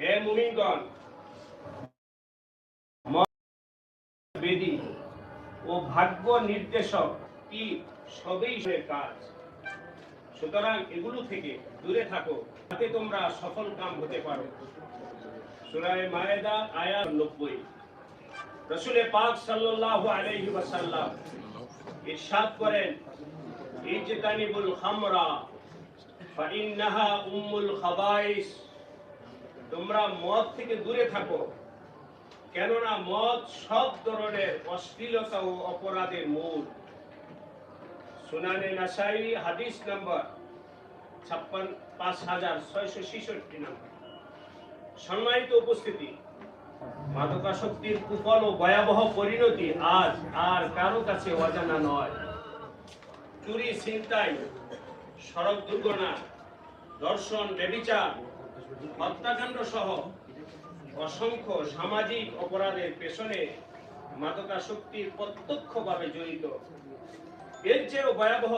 হে মুমিনগণ বেদি ও ভাগ্য নির্দেশক কি সবই কাজ? সুতরাং এগুলো থেকে দূরে থাকো যাতে তোমরা সফল কাম হতে পারো। সুরায় মায়েদা, আয়াত নব্বই। রসুলে পাক সাল্লাল্লাহু আলাইহি ওয়াসাল্লাম ইরশাদ করেন, ইজতানিবুল খামরা, ফাইন্নাহা উম্মুল খাবাইস। তোমরা মদ থেকে দূরে থাকো। কেননা মদ সব ধরনের অশ্লীলতা ও অপরাধের মূল। সুনানে নাসাই, হাদিস নাম্বার পাঁচ হাজার ছয়শো নাম্বার। সম্মানিত উপস্থিতি। মাদকাসক্তির কুফল ও ভয়াবহ পরিণতি আজ আর কারও কাছে অজানা নয়। চুরি, ছিনতাই, সড়ক দুর্ঘটনা দর্শন বেবিচার হত্যাকাণ্ড সহ অসংখ্য সামাজিক অপরাধের পেছনে মাদকাসক্তির প্রত্যক্ষভাবে জড়িত। এর চেয়েও ভয়াবহ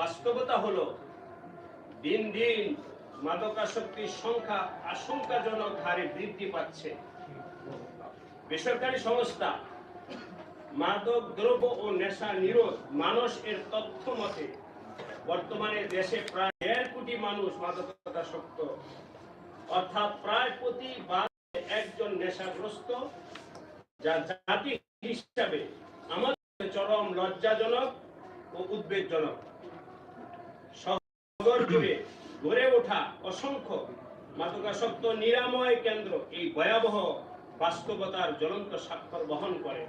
বাস্তবতা হলো, দিন দিন সংখ্যা আশঙ্কাজনক হারে বৃদ্ধি পাচ্ছে। বেসরকারি সংস্থা মাদক, দ্রব্য ও নেশা নিরোধ মানুষ এর তথ্য মতে বর্তমানে দেশে প্রায় দেড় কোটি মানুষ মাদকাসক্ত অর্থাৎ প্রায় প্রতি একজন নেশাগ্রস্ত যা জাতি হিসাবে আমাদের চরম লজ্জাজনক ও উদ্বেগজনক। জুড়ে গড়ে ওঠা অসংখ্য মাদকাসক্ত নিরাময় কেন্দ্র এই ভয়াবহ বাস্তবতার জ্বলন্ত স্বাক্ষর বহন করে।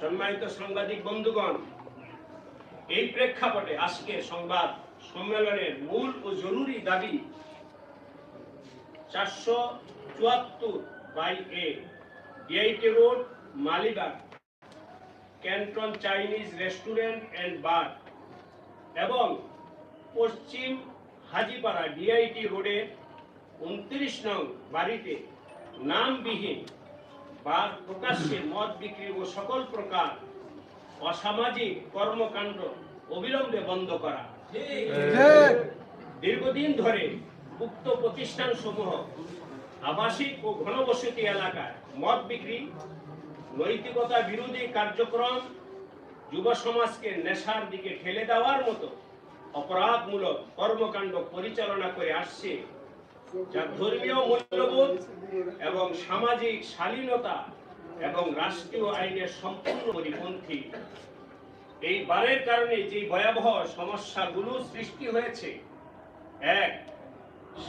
সম্মানিত সাংবাদিক বন্ধুগণ, এই প্রেক্ষাপটে আজকে সংবাদ সম্মেলনের মূল ও জরুরি দাবি চারশো চুয়াত্তর by A DIT road Malibagh Canton Chinese restaurant and bar এবং পশ্চিম হাজিপাড়া ডিআইটি রোডের উনত্রিশ নং বাড়িতে নামবিহীন বা প্রকাশ্যে মদ বিক্রি ও সকল প্রকার অসামাজিক কর্মকাণ্ড অবিলম্বে বন্ধ করা। দীর্ঘদিন ধরে উক্ত প্রতিষ্ঠান সমূহ আবাসিক ও ঘনবসতি এলাকায় মদ বিক্রি, নৈতিকতা বিরোধী কার্যক্রম, যুব সমাজকে নেশার দিকে ঠেলে দেওয়ার মতো অপরাধমূলক কর্মকাণ্ড পরিচালনা করে আসছে যা ধর্মীয় মূল্যবোধ এবং সামাজিক শালীনতা এবং রাষ্ট্রীয় আইনের সম্পূর্ণ পরিপন্থী। এই বারের কারণে যে ভয়াবহ সমস্যাগুলো সৃষ্টি হয়েছে, এক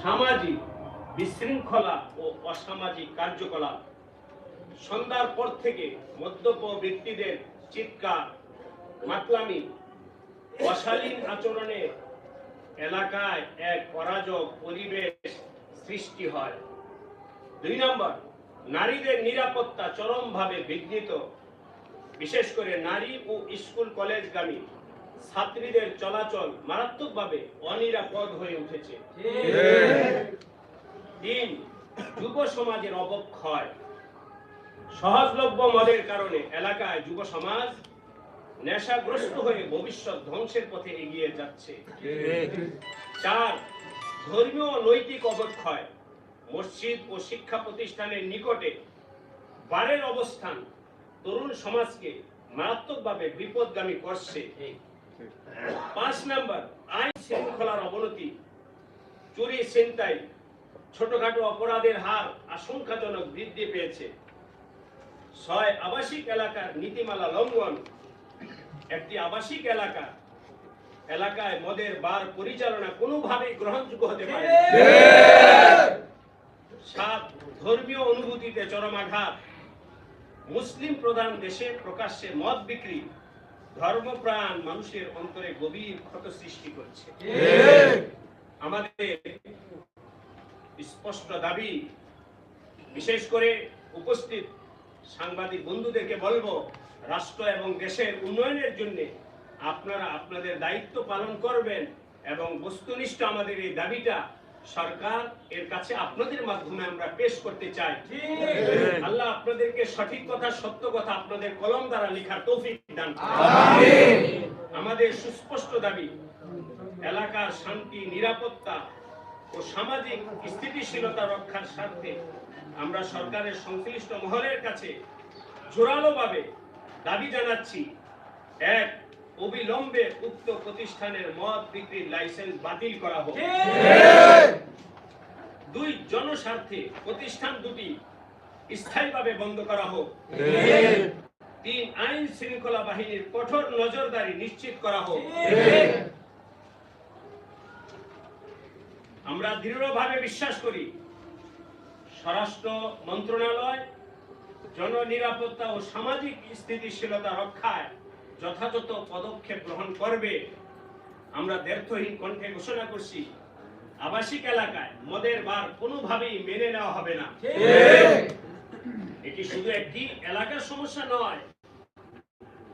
সামাজিক বিশৃঙ্খলা ও অসামাজিক কার্যকলাপ। সন্ধ্যার পর থেকে মদ্যপ ব্যক্তিদের চিৎকার, মাতলামি, অশালীন আচরণে এলাকায় এক অরাজক পরিবেশ সৃষ্টি হয়। দুই নম্বর, নারীদের নিরাপত্তা চরমভাবে বিঘ্নিত। বিশেষ করে নারী ও স্কুল কলেজগামী। ছাত্রীদের চলাচল মারাত্মকভাবে অনিরাপদ হয়ে উঠেছে। তিন যুব সমাজের অবক্ষয়। সহজলভ্য মদের কারণে এলাকায় যুব সমাজ নেশাগ্রস্ত হয়ে ভবিষ্যৎ ধ্বংসের পথে এগিয়ে যাচ্ছে। চার, ধর্মীয় নৈতিক অবক্ষয়। মসজিদ ও শিক্ষা প্রতিষ্ঠানের নিকটে বারের অবস্থান তরুণ সমাজকে মারাত্মকভাবে বিপদগামী করছে। পাঁচ নাম্বার, আইন শৃঙ্খলার অবনতি, চুরি, ছিনতাই, ছোটখাটো অপরাধের হার আশঙ্কাজনক বৃদ্ধি পেয়েছে। ছয়, আবাসিক এলাকার নীতিমালা লঙ্ঘন। একটি আবাসিক এলাকা, এলাকায় মদের বার পরিচালনা কোনোভাবেই গ্রহণযোগ্য হতে পারে সাত, ধর্মীয় অনুভূতিতে চরমাঘাত মুসলিম প্রধান দেশে প্রকাশ্যে মদ বিক্রি। ধর্মপ্রাণ মানুষের অন্তরে গভীর ক্ষত সৃষ্টি করছে। আমাদের স্পষ্ট দাবি বিশেষ করে উপস্থিত সাংবাদিক বন্ধুদেরকে বলব রাষ্ট্র এবং দেশের উন্নয়নের জন্য আপনারা আপনাদের দায়িত্ব পালন করবেন এবং বস্তুনিষ্ঠ আমাদের এই দাবিটা সরকার এর কাছে আপনাদের মাধ্যমে আমরা পেশ করতে চাই। আল্লাহ আপনাদেরকে সঠিক কথা সত্য কথা আপনাদের কলম দ্বারা লেখার তৌফিক দান করুন। আমাদের সুস্পষ্ট দাবি এলাকার শান্তি নিরাপত্তা ও সামাজিক স্থিতিশীলতা রক্ষার স্বার্থে আমরা সরকারের সংশ্লিষ্ট মহলের কাছে জোরালোভাবে দাবি জানাচ্ছি। এক অবিলম্বে উক্ত প্রতিষ্ঠানের মদ বিক্রির লাইসেন্স বাতিল করা হোক। দুই জনস্বার্থে প্রতিষ্ঠান দুটি স্থায়ীভাবে বন্ধ করা হোক। তিন আইন শৃঙ্খলা বাহিনীর কঠোর নজরদারি নিশ্চিত করা হোক। আমরা দৃঢ়ভাবে বিশ্বাস করি স্বরাষ্ট্র মন্ত্রণালয় জননিরাপত্তা ও সামাজিক স্থিতিশীলতা রক্ষায় যথাযথ পদক্ষেপ গ্রহণ করবে আমরা দ্ব্যর্থহীন কণ্ঠে ঘোষণা করছি আবাসিক এলাকায় মদের বার কোনোভাবেই মেনে নেওয়া হবে না। এটি শুধু একটি এলাকার সমস্যা নয়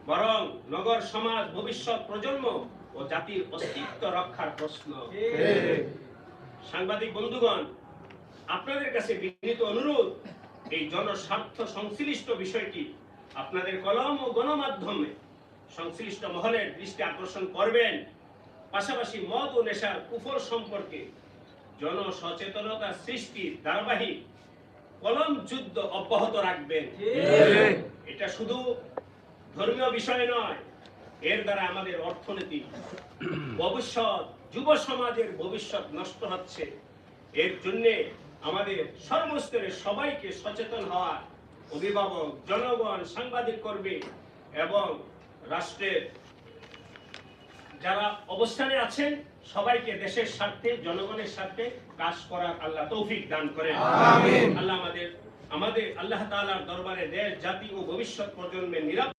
বরং নগর সমাজ ভবিষ্যৎ প্রজন্ম ও জাতির অস্তিত্ব রক্ষার প্রশ্ন। সাংবাদিক বন্ধুগণ আপনাদের কাছে বিনীত অনুরোধ এই জনস্বার্থ সংশ্লিষ্ট বিষয়টি আপনাদের কলম ও গণমাধ্যমে সংশ্লিষ্ট মহলের দৃষ্টি আকর্ষণ করবেন। পাশাপাশি মদ ও নেশার কুফল সম্পর্কে জনসচেতনতা সৃষ্টির ধারাবাহিক কলম যুদ্ধ অব্যাহত রাখবেন। এটা শুধু ধর্মীয় বিষয় নয় এর দ্বারা আমাদের অর্থনীতি ভবিষ্যৎ যুব সমাজের ভবিষ্যৎ নষ্ট হচ্ছে। এর জন্যে আমাদের সর্বস্তরে সবাইকে সচেতন হওয়া অভিভাবক জনগণ সাংবাদিক কর্মী এবং রাষ্ট্রের যারা অবস্থানে আছেন সবাইকে দেশের স্বার্থে জনগণের স্বার্থে কাজ করার আল্লাহ তৌফিক দান করেন। আল্লাহ আমাদের আমাদের আল্লাহ তাআলার দরবারে দেশ জাতি ও ভবিষ্যৎ প্রজন্মের নিরাপত্তা